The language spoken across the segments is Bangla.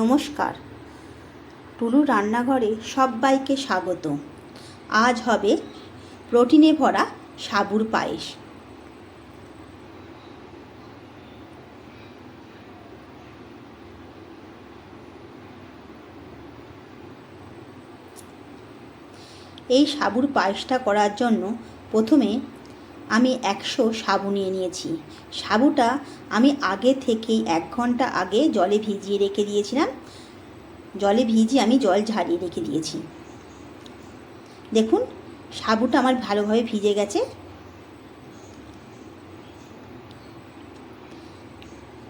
নমস্কার। টুলু রান্নাঘরে সবাইকে স্বাগত। আজ হবে প্রোটিনে ভরা সাবুর পায়েস। এই সাবুর পায়েসটা করার জন্য প্রথমে আমি একশো সাবু নিয়ে নিয়েছি। সাবুটা আমি আগে থেকেই এক ঘণ্টা আগে জলে ভিজিয়ে রেখে দিয়েছিলাম। জলে ভিজিয়ে আমি জল ঝাড়িয়ে রেখে দিয়েছি। দেখুন, সাবুটা আমার ভালোভাবে ভিজে গেছে।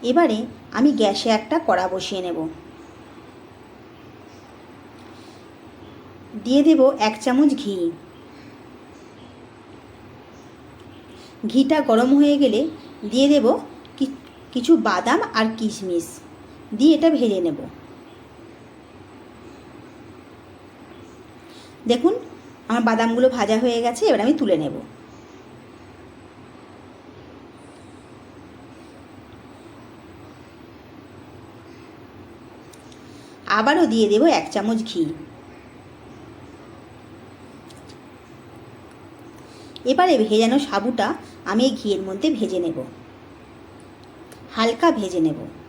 এবারে আমি গ্যাসে একটা কড়া বসিয়ে নেব। দিয়ে দেব এক চামচ ঘি। ঘিটা গরম হয়ে গেলে দিয়ে দেব কিছু বাদাম আর কিশমিশ। দিয়ে এটা ভেজে নেব। দেখুন, আমার বাদামগুলো ভাজা হয়ে গেছে, এবার আমি তুলে নেব। আবারও দিয়ে দেব এক চামচ ঘি। এবারে ভেজানো সাবুটা আমি ঘিয়ের মধ্যে ভেজে নেব। হালকা ভেজে নেব।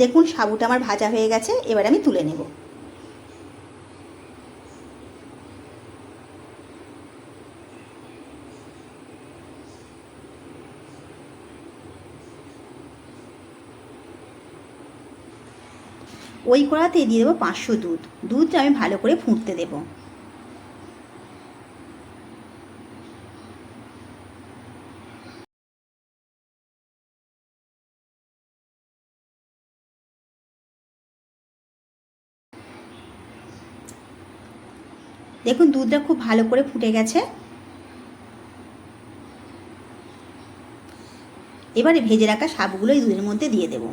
দেখুন সাবুটা আমার ভাজা হয়ে গেছে, এবার আমি তুলে নেব। ওই কড়াতে দিয়ে দেবো পাঁচশো দুধ। দুধটা আমি ভালো করে ফুটতে দেবো। দেখুন দুধটা খুব ভালো করে ফুটে গেছে। এবারে ভেজে রাখা সাবগুলো এই দুধের মধ্যে দিয়ে দেব।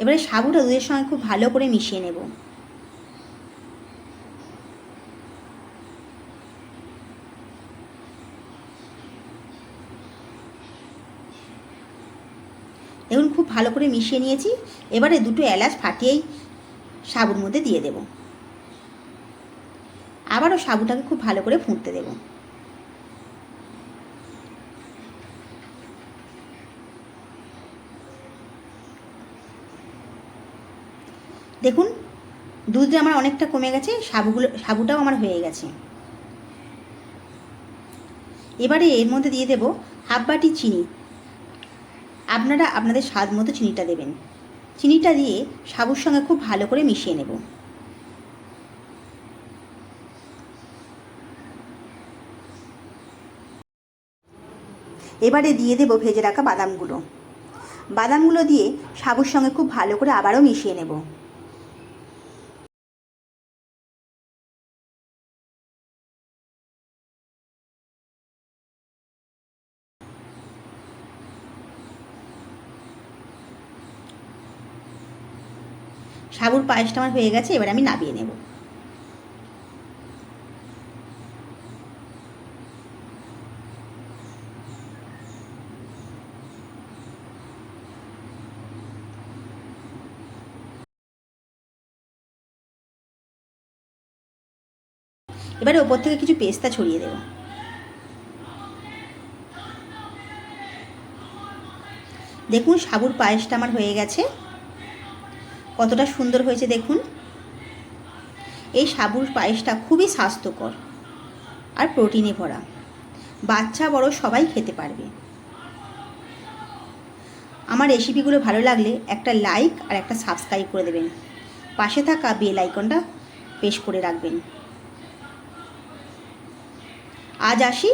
এবারে সাবুটা দুধের সঙ্গে খুব ভালো করে মিশিয়ে নেব। দেখুন খুব ভালো করে মিশিয়ে নিয়েছি। এবারে দুটো এলাচ ফাটিয়েই সাবুর মধ্যে দিয়ে দেব। আবারও সাবুটাকে খুব ভালো করে ফুটতে দেব। দেখুন দুধটা আমার অনেকটা কমে গেছে, সাবুগুলো, সাবুটাও আমার হয়ে গেছে। এবারে এর মধ্যে দিয়ে দেব হাফ বাটি চিনি। আপনারা আপনাদের স্বাদ মতো চিনিটা দেবেন। চিনিটা দিয়ে সাবুর সঙ্গে খুব ভালো করে মিশিয়ে নেব। এবারে দিয়ে দেব ভেজে রাখা বাদামগুলো। বাদামগুলো দিয়ে সাবুর সঙ্গে খুব ভালো করে আবারও মিশিয়ে নেব। সাবুর পায়েসটা আমার হয়ে গেছে, এবার আমি নাবিয়ে নেব। এবারে ওপর থেকে কিছু পেস্তা ছড়িয়ে দেব। দেখুন সাবুর পায়েসটা আমার হয়ে গেছে। কতটা সুন্দর হয়েছে দেখুন। এই সাবুর পায়েসটা খুবই স্বাস্থ্যকর আর প্রোটিনে ভরা। বাচ্চা, বড় সবাই খেতে পারবে। আমার রেসিপিগুলো ভালো লাগলে একটা লাইক আর একটা সাবস্ক্রাইব করে দেবেন। পাশে থাকা বেল আইকনটা পেশ করে রাখবেন। আজ আসি